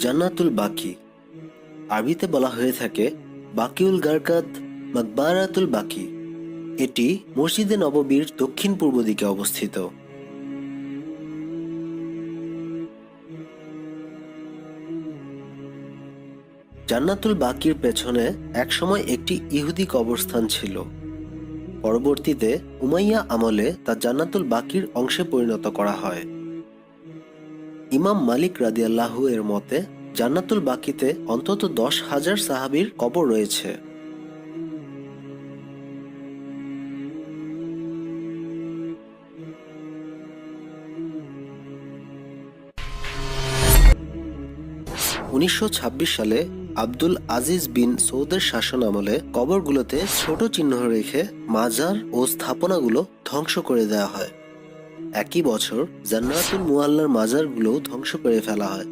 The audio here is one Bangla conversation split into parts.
জান্নাতুল বাকি। আরবিতে বলা হয়ে থাকে, বাকিউল গারকাত মাকবারাতুল বাকি। এটি মসজিদে নববীর দক্ষিণ পূর্ব দিকে অবস্থিত। জান্নাতুল বাকির পেছনে একসময় একটি ইহুদি কবরস্থান ছিল। পরবর্তীতে উমাইয়া আমলে তা জান্নাতুল বাকির অংশে পরিণত করা হয়। ইমাম মালিক রাদিয়াল্লাহু এর মতে, জান্নাতুল বাকিতে অন্তত দশ হাজার সাহাবীর কবর রয়েছে। উনিশশো ছাব্বিশ সালে আব্দুল আজিজ বিন সৌদের শাসন আমলে কবরগুলোতে ছোট চিহ্ন রেখে মাজার ও স্থাপনাগুলো ধ্বংস করে দেওয়া হয়। একই বছর জান্নাতুল মুআল্লার মাজারগুলো ধ্বংস করে ফেলা হয়।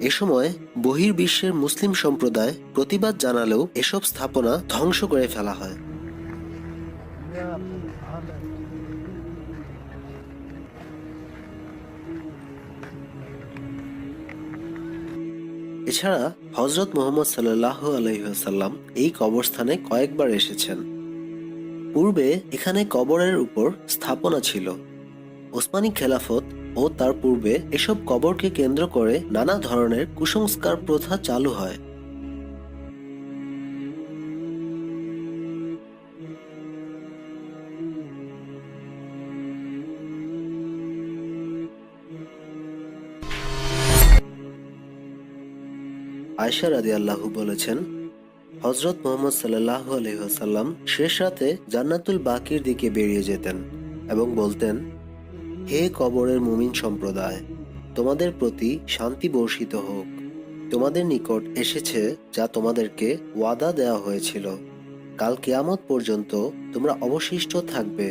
এ সময় বহির্বিশ্বের মুসলিম সম্প্রদায় প্রতিবাদ জানালেও এসব স্থাপনা ধ্বংস করে ফেলা হয়। এছাড়া হজরত মোহাম্মদ সাল্লাহ আলহিহাসাল্লাম এই কবরস্থানে কয়েকবার এসেছেন। পূর্বে এখানে কবরের উপর স্থাপনা ছিল। ওসমানী খেলাফত ও তার পূর্বে এসব কবরকে কেন্দ্র করে নানা ধরনের কুসংস্কার প্রথা চালু হয়। আয়সা রাদি আল্লাহু বলেছেন হজরত মোহাম্মদ সাল্লাহ আলহিহাসাল্লাম শেষ রাতে জান্নাতুল বাকির দিকে বেরিয়ে যেতেন এবং বলতেন হে কবরের মুমিন সম্প্রদায়, তোমাদের প্রতি শান্তি বর্ষিত হোক। তোমাদের নিকট এসেছে যা তোমাদেরকে ওয়াদা দেওয়া হয়েছিল। কাল কেয়ামত পর্যন্ত তোমরা অবশিষ্ট থাকবে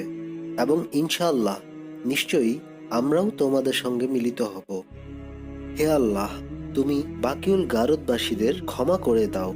এবং ইনশাআল্লাহ নিশ্চয়ই আমরাও তোমাদের সঙ্গে মিলিত হব। হে আল্লাহ, তুমি বাকিউল গারদবাসীদের ক্ষমা করে দাও।